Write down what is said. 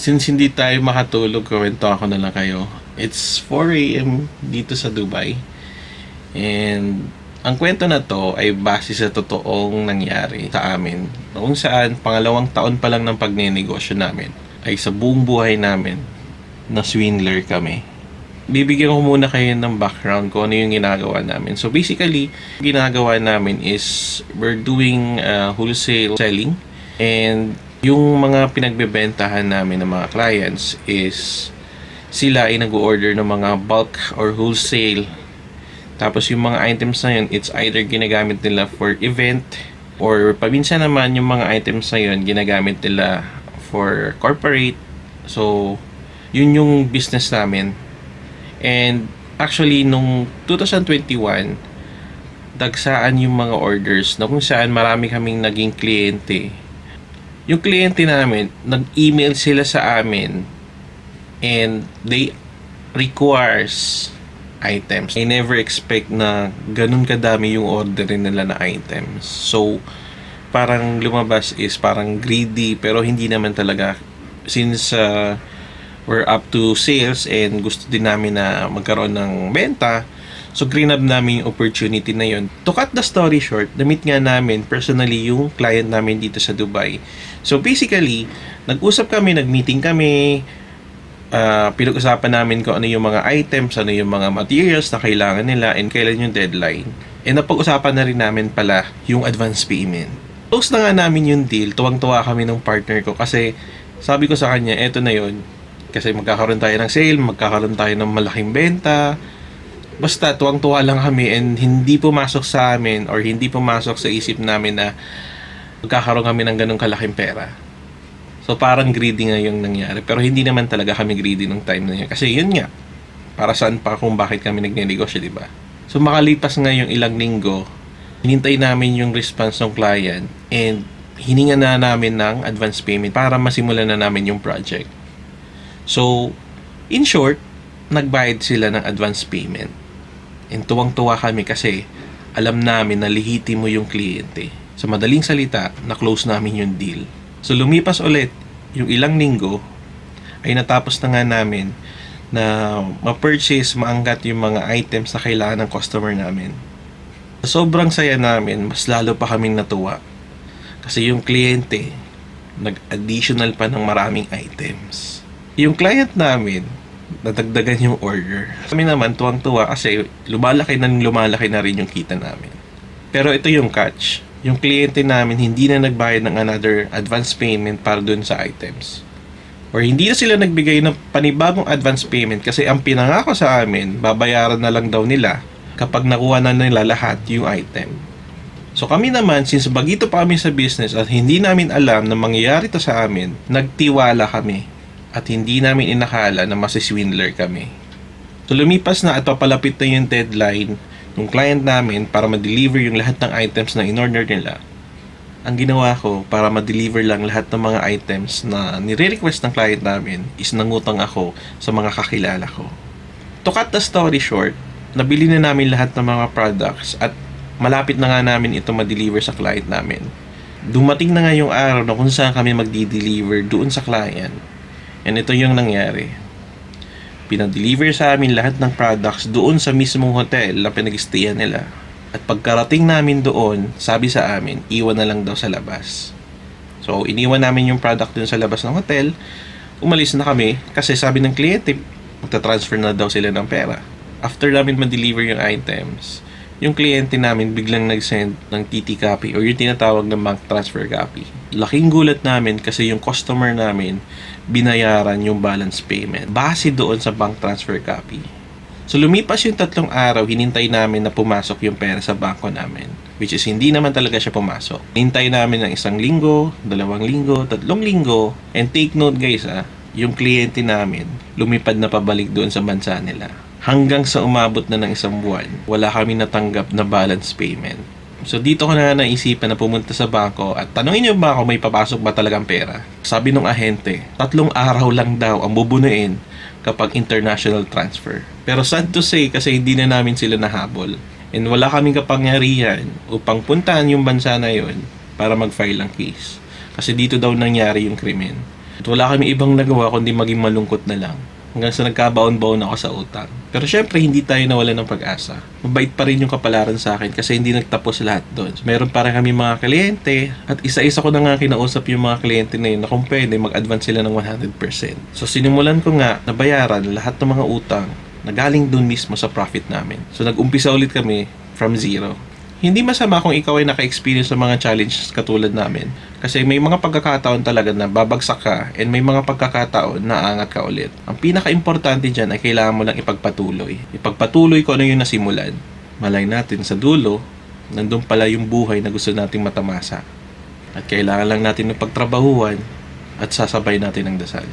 Since hindi tayo makatulog, kwento ako na lang kayo. It's 4 a.m. dito sa Dubai. And ang kwento na to ay base sa totoong nangyari sa amin. Kung saan pangalawang taon pa lang ng pagnenegosyo namin ay sa buong buhay namin na swindler kami. Bibigyan ko muna kayo ng background kung ano yung ginagawa namin. So basically, ginagawa namin is we're doing uh, wholesale selling and yung mga pinagbebentahan namin ng mga clients is sila ay nag-order ng mga bulk or wholesale tapos yung mga items na yun, it's either ginagamit nila for event or paminsan naman yung mga items na yun, ginagamit nila for corporate. So, yun yung business namin. And actually, nung 2021, dagsaan yung mga orders na kung saan marami kaming naging kliyente. Yung kliyente namin, nag-email sila sa amin and they requires items. I never expect na ganun kadami yung orderin nila na items. So, parang lumabas is parang greedy pero hindi naman talaga since uh, we're up to sales and gusto din namin na magkaroon ng benta so up namin yung opportunity na yun to cut the story short na-meet nga namin personally yung client namin dito sa Dubai so basically nag-usap kami nag-meeting kami uh, pinag-usapan namin kung ano yung mga items, ano yung mga materials na kailangan nila and kailan yung deadline. And napag-usapan na rin namin pala yung advance payment. Close na nga namin yung deal, tuwang-tuwa kami ng partner ko kasi sabi ko sa kanya, eto na yun. Kasi magkakaroon tayo ng sale, magkakaroon tayo ng malaking benta. Basta tuwang-tuwa lang kami and hindi pumasok sa amin or hindi pumasok sa isip namin na magkakaroon kami ng ganong kalaking pera. So parang greedy nga yung nangyari. Pero hindi naman talaga kami greedy nung time na yun. Kasi yun nga, para saan pa kung bakit kami nagnenegosyo, di ba? So makalipas nga yung ilang linggo, hinintay namin yung response ng client and hininga na namin ng advance payment para masimulan na namin yung project. So, in short, nagbayad sila ng advance payment. And tuwang-tuwa kami kasi alam namin na lihiti mo yung kliyente. Sa madaling salita, na-close namin yung deal. So lumipas ulit yung ilang linggo ay natapos na nga namin na ma-purchase, maangkat yung mga items na kailangan ng customer namin. Sobrang saya namin, mas lalo pa kaming natuwa. Kasi yung kliyente, nag-additional pa ng maraming items. Yung client namin, nadagdagan yung order. Kami naman, tuwang-tuwa kasi lumalaki na lumalaki na rin yung kita namin. Pero ito yung catch yung kliyente namin hindi na nagbayad ng another advance payment para dun sa items. Or hindi na sila nagbigay ng panibagong advance payment kasi ang pinangako sa amin, babayaran na lang daw nila kapag nakuha na nila lahat yung item. So kami naman, since bagito pa kami sa business at hindi namin alam na mangyayari to sa amin, nagtiwala kami at hindi namin inakala na masiswindler kami. So lumipas na at papalapit na yung deadline ng client namin para ma-deliver yung lahat ng items na in-order nila, ang ginawa ko para ma-deliver lang lahat ng mga items na nire-request ng client namin is nangutang ako sa mga kakilala ko. To cut the story short, nabili na namin lahat ng mga products at malapit na nga namin ito ma-deliver sa client namin. Dumating na nga yung araw na kung saan kami magdi-deliver doon sa client. And ito yung nangyari pinadeliver sa amin lahat ng products doon sa mismong hotel na pinag nila. At pagkarating namin doon, sabi sa amin, iwan na lang daw sa labas. So, iniwan namin yung product dun sa labas ng hotel. Umalis na kami kasi sabi ng kliyente, magta-transfer na daw sila ng pera. After namin ma-deliver yung items, yung kliyente namin biglang nag-send ng TT copy or yung tinatawag na bank transfer copy. Laking gulat namin kasi yung customer namin binayaran yung balance payment base doon sa bank transfer copy. So lumipas yung tatlong araw, hinintay namin na pumasok yung pera sa bangko namin. Which is hindi naman talaga siya pumasok. Hintay namin ng isang linggo, dalawang linggo, tatlong linggo. And take note guys ah, yung kliyente namin lumipad na pabalik doon sa bansa nila. Hanggang sa umabot na ng isang buwan, wala kami natanggap na balance payment. So dito ko na naisipan na pumunta sa bangko at tanungin niyo ba ako may papasok ba talagang pera? Sabi nung ahente, tatlong araw lang daw ang bubunuin kapag international transfer. Pero sad to say kasi hindi na namin sila nahabol. And wala kaming kapangyarihan upang puntahan yung bansa na yon para mag-file ng case. Kasi dito daw nangyari yung krimen. At wala kami ibang nagawa kundi maging malungkot na lang. Hanggang sa nagkabaon-baon ako sa utang. Pero syempre, hindi tayo nawala ng pag-asa. Mabait pa rin yung kapalaran sa akin kasi hindi nagtapos lahat doon. So, meron pa rin kami mga kliyente at isa-isa ko na nga kinausap yung mga kliyente na yun na kung pwede mag-advance sila ng 100%. So sinimulan ko nga na bayaran lahat ng mga utang na galing doon mismo sa profit namin. So nag-umpisa ulit kami from zero. Hindi masama kung ikaw ay naka-experience sa mga challenges katulad namin. Kasi may mga pagkakataon talaga na babagsak ka and may mga pagkakataon na aangat ka ulit. Ang pinaka-importante dyan ay kailangan mo lang ipagpatuloy. Ipagpatuloy ko ano yung nasimulan. Malay natin sa dulo, nandun pala yung buhay na gusto nating matamasa. At kailangan lang natin ng pagtrabahuan at sasabay natin ang dasal.